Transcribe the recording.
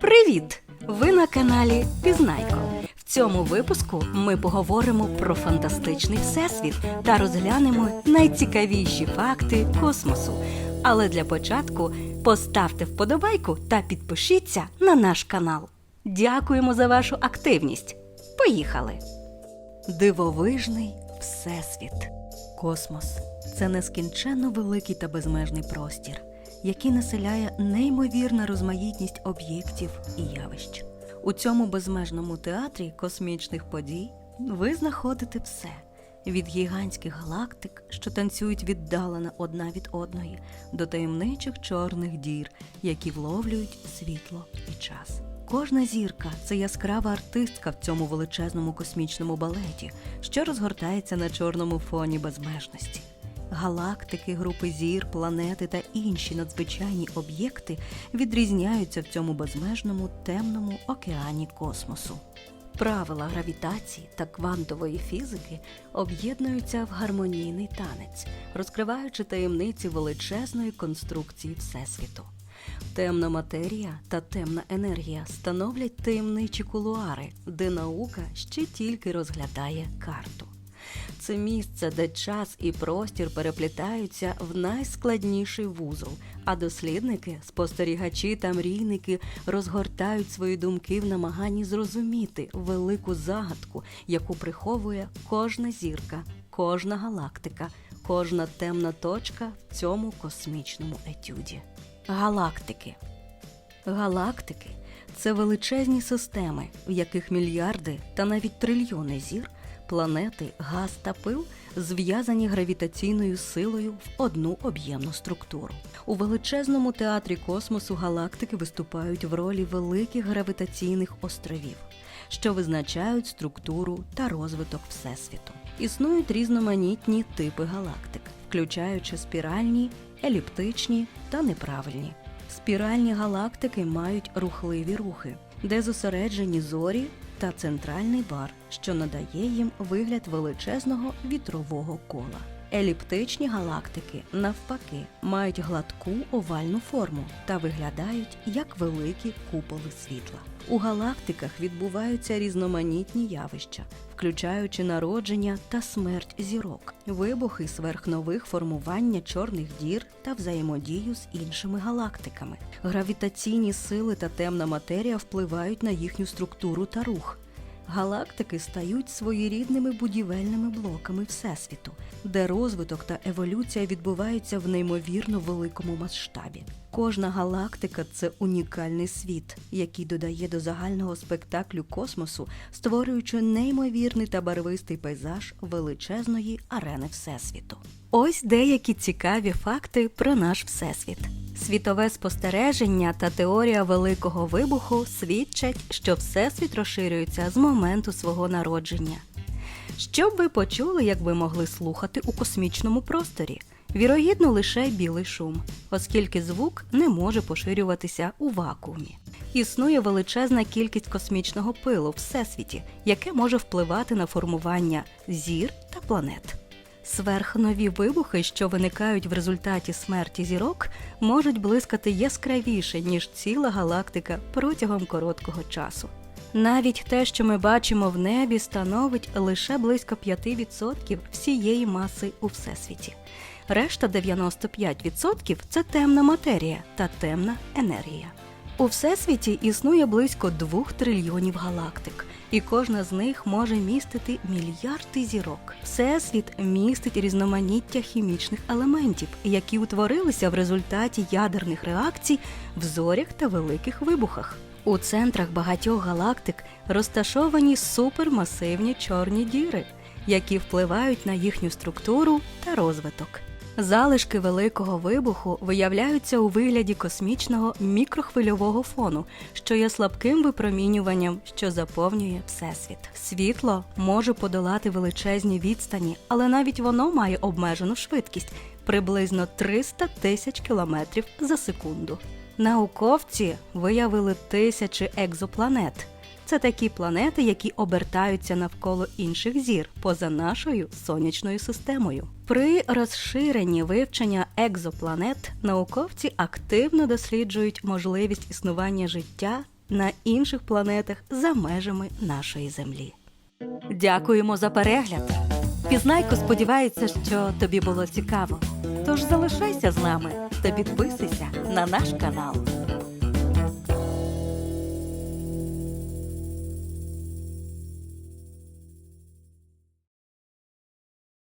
Привіт! Ви на каналі Пізнайко. В цьому випуску ми поговоримо про фантастичний всесвіт та розглянемо найцікавіші факти космосу. Але для початку поставте вподобайку та підпишіться на наш канал. Дякуємо за вашу активність. Поїхали! Дивовижний всесвіт. Космос це нескінченно великий та безмежний простір, який населяє неймовірна розмаїтність об'єктів і явищ. У цьому безмежному театрі космічних подій ви знаходите все від гігантських галактик, що танцюють віддалено одна від одної, до таємничих чорних дір, які вловлюють світло і час. Кожна зірка це яскрава артистка в цьому величезному космічному балеті, що розгортається на чорному фоні безмежності. Галактики, групи зір, планети та інші надзвичайні об'єкти відрізняються в цьому безмежному темному океані космосу. Правила гравітації та квантової фізики об'єднуються в гармонійний танець, розкриваючи таємниці величезної конструкції Всесвіту. Темна матерія та темна енергія становлять таємничі кулуари, де наука ще тільки розглядає карту. Це місце, де час і простір переплітаються в найскладніший вузол, а дослідники, спостерігачі та мрійники розгортають свої думки в намаганні зрозуміти велику загадку, яку приховує кожна зірка, кожна галактика, кожна темна точка в цьому космічному етюді. Галактики. Галактики це величезні системи, в яких мільярди та навіть трильйони зір, планети, газ та пил зв'язані гравітаційною силою в одну об'ємну структуру. У величезному театрі космосу галактики виступають в ролі великих гравітаційних островів, що визначають структуру та розвиток Всесвіту. Існують різноманітні типи галактик, включаючи спіральні, еліптичні та неправильні. Спіральні галактики мають рухливі рухи, де зосереджені зорі та центральний бар, що надає їм вигляд величезного вітрового кола. Еліптичні галактики, навпаки, мають гладку овальну форму та виглядають як великі куполи світла. У галактиках відбуваються різноманітні явища, включаючи народження та смерть зірок, вибухи сверхнових формування чорних дір та взаємодію з іншими галактиками. Гравітаційні сили та темна матерія впливають на їхню структуру та рух. Галактики стають своєрідними будівельними блоками Всесвіту, де розвиток та еволюція відбуваються в неймовірно великому масштабі. Кожна галактика це унікальний світ, який додає до загального спектаклю космосу, створюючи неймовірний та барвистий пейзаж величезної арени Всесвіту. Ось деякі цікаві факти про наш всесвіт. Світове спостереження та теорія великого вибуху свідчать, що всесвіт розширюється з моменту свого народження. Що б ви почули, як ви могли слухати у космічному просторі? Вірогідно, лише білий шум, оскільки звук не може поширюватися у вакуумі. Існує величезна кількість космічного пилу в всесвіті, яке може впливати на формування зір та планет. Сверхнові вибухи, що виникають в результаті смерті зірок, можуть блискати яскравіше, ніж ціла галактика протягом короткого часу. Навіть те, що ми бачимо в небі, становить лише близько 5% всієї маси у всесвіті. Решта 95% це темна матерія та темна енергія. У всесвіті існує близько 2 трильйонів галактик, і кожна з них може містити мільярди зірок. Всесвіт містить різноманіття хімічних елементів, які утворилися в результаті ядерних реакцій в зорях та великих вибухах. У центрах багатьох галактик розташовані супермасивні чорні діри, які впливають на їхню структуру та розвиток. Залишки великого вибуху виявляються у вигляді космічного мікрохвильового фону, що є слабким випромінюванням, що заповнює всесвіт. Світло може подолати величезні відстані, але навіть воно має обмежену швидкість приблизно 300 тисяч кілометрів за секунду. Науковці виявили тисячі екзопланет. Це такі планети, які обертаються навколо інших зір поза нашою сонячною системою. При розширенні вивчення екзопланет науковці активно досліджують можливість існування життя на інших планетах за межами нашої землі. Дякуємо за перегляд. Пізнайко сподівається, що тобі було цікаво. Тож залишайся з нами та підписуйся на наш канал.